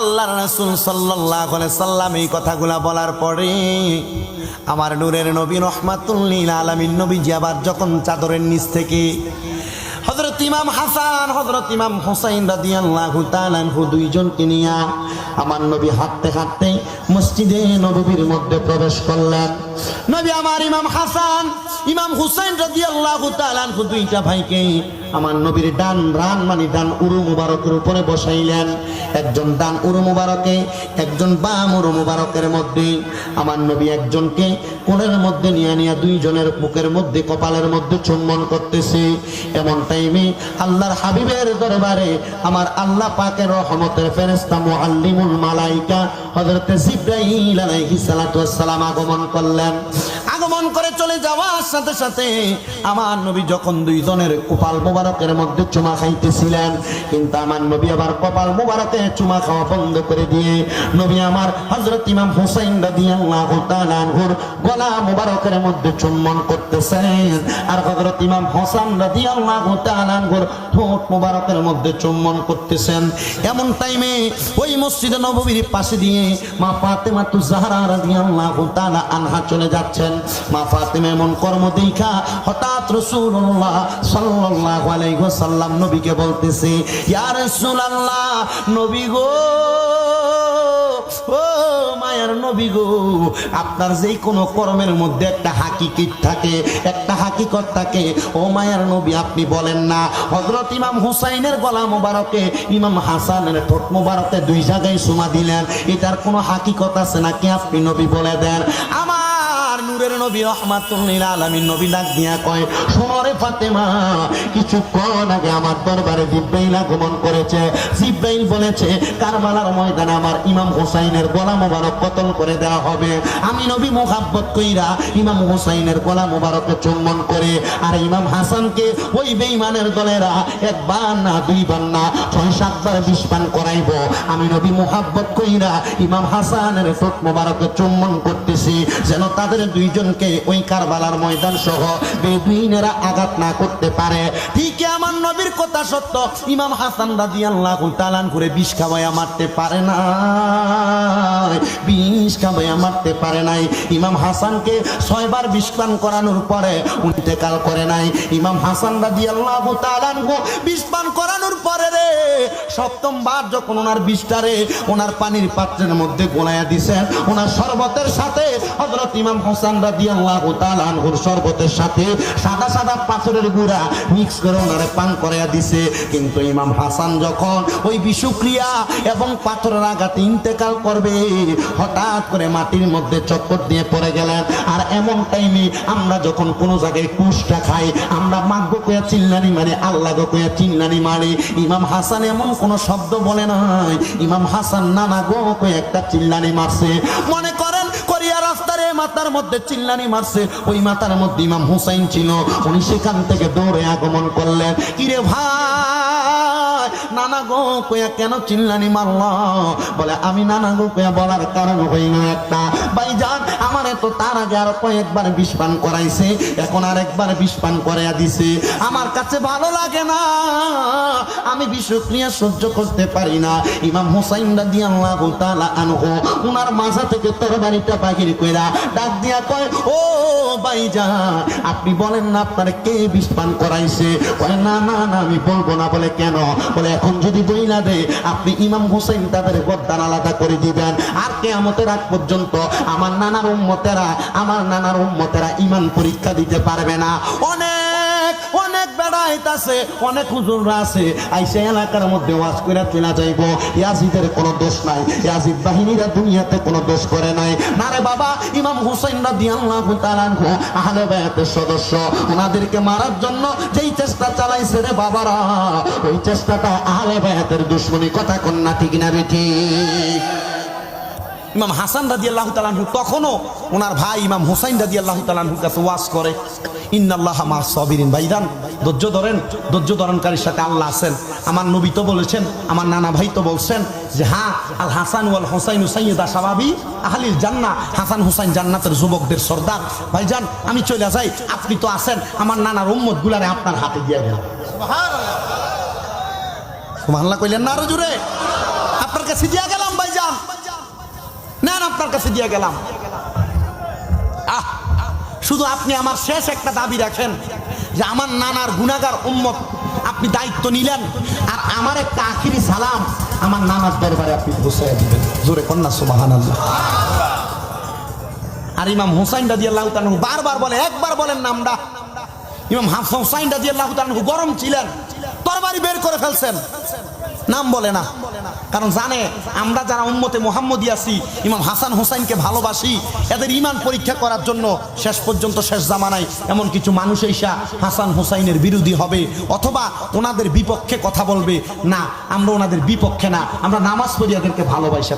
আল্লাহ রাসূল আলাইহি সাল্লাম এই কথাগুলা বলার পরে আমার নূরের নবী রহমাতুল্লিল আলামিন নবীজি আবার যখন চাদরের নিচ থেকে হজরত ইমাম হাসান হজরত ইমাম হোসাইন রাদিয়াল্লাহু তাআলা আনহু দুইজনকে নিয়ে আমার নবী হাঁটতে হাঁটতে মসজিদে নবীর মধ্যে প্রবেশ করলেন। নবী আমার ইমাম হাসান ইমাম হুসাইন রাদিয়াল্লাহু তাআলা আনহু দুইটা ভাইকে আমার নবীর ডান রান মানে ডান উরু মুবারকের উপরে বসাইলেন। একজন ডান উরু মুবারকে, একজন বাম উরু মুবারকের মধ্যে। আমার নবী একজনকে কোণের মধ্যে নিয়ে নিয়ে দুইজনের বুকের মধ্যে, কপালের মধ্যে চুম্বন করতেছে। এমন টাইমে আল্লাহর হাবিবের দরবারে আমার আল্লাহ পাকের রহমতের ফেরেশতা মুআল্লিমুল মালাইকা হযরত জিবরাইল আলাইহিস সালাতু ওয়াস সালাম আগমন করলেন। আগমন করে চলে যাওয়ার সাথে সাথে আমার নবী যখন দুইজনের কপাল মোবারকের মধ্যে চুমা খাইতেছিলেন, কিন্তু আমার নবী আবার কপাল মোবারকে চুমা খাওয়া বন্ধ করে দিয়ে নবী আমার হজরত ইমাম হুসাইন রাদিয়াল্লাহু তাআলা আনহুর গলা মোবারকের মধ্যে চুম্বন করতেছেন আর হযরত ইমাম হাসান রাদিয়াল্লাহু তাআলা আনহুর ঠোঁট মোবারকের মধ্যে চুম্বন করতেছেন। এমন টাইমে ওই মসজিদে নববীর পাশে দিয়ে মা ফাতেমা তু জাহরা রাদিয়াল্লাহু তাআলা আনহা চলে যাচ্ছেন। মা ফাতেমা এমন কর্ম দেখা হঠাৎ রাসূলুল্লাহ সাল্লাল্লাহু আলাইহি ওয়াসাল্লাম নবীকে বলতেছে, ইয়া রাসূলুল্লাহ, নবী গো, ও মায়ার নবী গো, আপনার যেই কোনো কর্মের মধ্যে একটা হাকিকিত থাকে, একটা হাকিকত থাকে, ও মায়ার নবী আপনি বলেন না। হজরত ইমাম হুসাইনের গলা মোবারকে ইমাম হাসানের ঠোঁট মোবারকে দুই জায়গায় সুমা দিলেন, এটার কোনো হাকিকত আছে নাকি আপনি নবী বলে দেন? আমার নূরের নবী রহমাতুল্লিল আলামিন নবী ডাক দিয়া কয় শোনরে ফাতেমা, কিছুক্ষণ আগে আমার দরবারে জিব্রাইল আগমন করেছে। জিব্রাইল বলেছে, কারবালার ময়দানে আমার ইমাম হোসাইনের গলা মোবারক কতল করে দেওয়া হবে। আমি নবী মোহাব্বত কইরা ইমাম হোসাইনের গলা মোবারকে চুম্বন করে, আর ইমাম হাসানকে ওই বেঈমানের দলেরা একবার না, দুইবার না, ছয়, সাতবার বিষ পান করাইব। আমি নবী মোহাব্বত কইরা ইমাম হাসানের ঠোঁট মোবারকে চুম্বন করতেছি, যেন তাদের দুইজনকে ওই কারবালার ময়দান সহ বেদুইনেরা আঘাত না করতে পারে। ঠিক আমার নবীর কথা সত্য, ইমাম হাসান রাজি আল্লাহ তালান করে বিষ খাওয়াইয়া মারতে পারে না বিষ খাওয়াইয়া মারতে পারে নাই। ইমাম হাসানকে ছয়বার বিষ পান করানোর পরে ইন্তেকাল করে নাই। ইমাম হাসান রাজি আল্লাহ তালান বিষ পান করানোর সপ্তমবার যখন ওনার বিষটারে ওনার পানির পাত্রের মধ্যে গোলাইয়া দিছেন, ওনার শরবতের সাথে হজরত ইমাম হোসেন রাদিয়াল্লাহু তাআলা আনহুর শরবতের সাথে সাদা সাদা পাথরের গুঁড়া মিক্স করে ওনারে পান করাইয়া দিছে। কিন্তু ইমাম হাসান যখন ওই বিষক্রিয়া এবং পাথরের আঘাতে ইন্তেকাল করবে, হঠাৎ করে মাটির মধ্যে চক্কর দিয়ে পড়ে গেলেন। আর এমন টাইমে আমরা যখন কোনো জায়গায় কুশটা খাই, আমরা মাগ্য কয়া চিল্লানি মারি, আল্লাহ কয়া চিল্লানি মারি। ইমাম হাসান এমন কোন শব্দ বলে নাই। ইমাম হাসান নানা গো একটা চিল্লানি মারছে। মনে করেন করিয়া রাস্তার এই মাথার মধ্যে চিল্লানি মারছে। ওই মাথার মধ্যে ইমাম হুসাইন ছিল। উনি সেখান থেকে দৌড়ে আগমন করলেন। কিরে ভাই নানা গো কয়া কেন চিল্লানি মারল? বলে, আমি নানা গো কয়া বলার কারণ হইল একটা। ভাইজান, আমার তো তার আগে আর কয়েকবার বিষ পান করাইছে, এখন আর একবার বিষ পান করাইয়া দিছে। আমার কাছে ভালো লাগে না, আমি বিষক্রিয়া সহ্য করতে পারি না। ইমাম হুসাইন রাদিয়াল্লাহু তাআলা আনহু, উনার মাথা থেকে তরবারিটা বাহির কইরা ডাক দিয়া কয়, ও ভাইজান, আপনি বলেন না আপনার কে বিষ পান করাইছে? কয় না না না, আমি বলব না। বলে, কেন? বলে, এখন যদি বই না দেয়, আপনি ইমাম হুসেন তাদের গদ্দান আলাদা করে দিবেন আর কেয়ামতের আগ পর্যন্ত আমার নানার উম্মতেরা, আমার নানার উম্মতেরা ইমান পরীক্ষা দিতে পারবে না। অনেক অনেক বেড়াইত আছে অনেক হুজুররা আছে। আইসে এলাকার মধ্যে ওয়াজ করে চলে যাইব। ইয়াজিদের কোনো দোষ নাই। ইয়াজিদ বাহিনীরা দুনিয়াতে কোনো দোষ করে নাই। না রে বাবা, ইমাম হুসাইন রাদিয়াল্লাহু তাআলা আহলে বায়াতের সদস্য। ওনাদেরকে মারার জন্য যেই চেষ্টা চালাইছে রে বাবারা, ওই চেষ্টাটা আহলে বায়াতের দুশ্মনী কথা কন্যা ঠিক না রে ঠিক। ইমাম হাসান রাজি আল্লাহ তালাহু তখনও ওনার ভাই ইমাম হুসাইন রাজি আল্লাহ তালাহুর কাছে ওয়াজ করে। ইন্নাল্লাহ মা সবিরিন ভাইদান ধৈর্য ধরেন, ধৈর্য ধরনকারীর সাথে আল্লাহ আছেন। আমার নবী তো বলেছেন, আমার নানা ভাই তো বলছেন যে হ্যাঁ আল হাসান ওয়াল হোসাইন হুসাইদা সাবাবি আহলিল জান্না হাসান হুসাইন জান্নাতের যুবকদের সর্দার। ভাইজান, আমি চলে যাই, আপনি তো আছেন, আমার নানার উম্মত গুলারে আপনার হাতে দিয়ে গেলাম সুবহানাল্লাহ। কইলেন না আরও জুড়ে আপনার কাছে দিয়া আপনার কাছে দিয়া গেলাম। আহ, শুধু আপনি আমার শেষ একটা দাবি রাখেন যে আমার নানার গুণাগার উম্মত আপনি দায়িত্ব নিলেন আর আমার একটা আখিরি সালাম আমার নানার দরবারে আপনি পৌঁছায় দিবেন। জোরে কন্যা সুবাহান আর ইমাম হুসাইন রাজি আল্লাহ বারবার বলে, একবার বলেন নামটা। ইমাম হাফ হুসাইন রাজি আল্লাহ গরম ছিলেন। তরবারি বের করে ফেলছেন। নাম বলে না। কারণ জানে, আমরা যারা উম্মতে মোহাম্মদ আছি, ইমাম হাসান হোসাইনকে ভালোবাসি, এদের ইমান পরীক্ষা করার জন্য শেষ পর্যন্ত শেষ জামানায় এমন কিছু মানুষ এইসা হাসান হোসাইনের বিরোধী হবে, অথবা ওনাদের বিপক্ষে কথা বলবে, না, আমরা ওনাদের বিপক্ষে না, আমরা নামাজ পড়ি এদেরকে ভালোবাসা।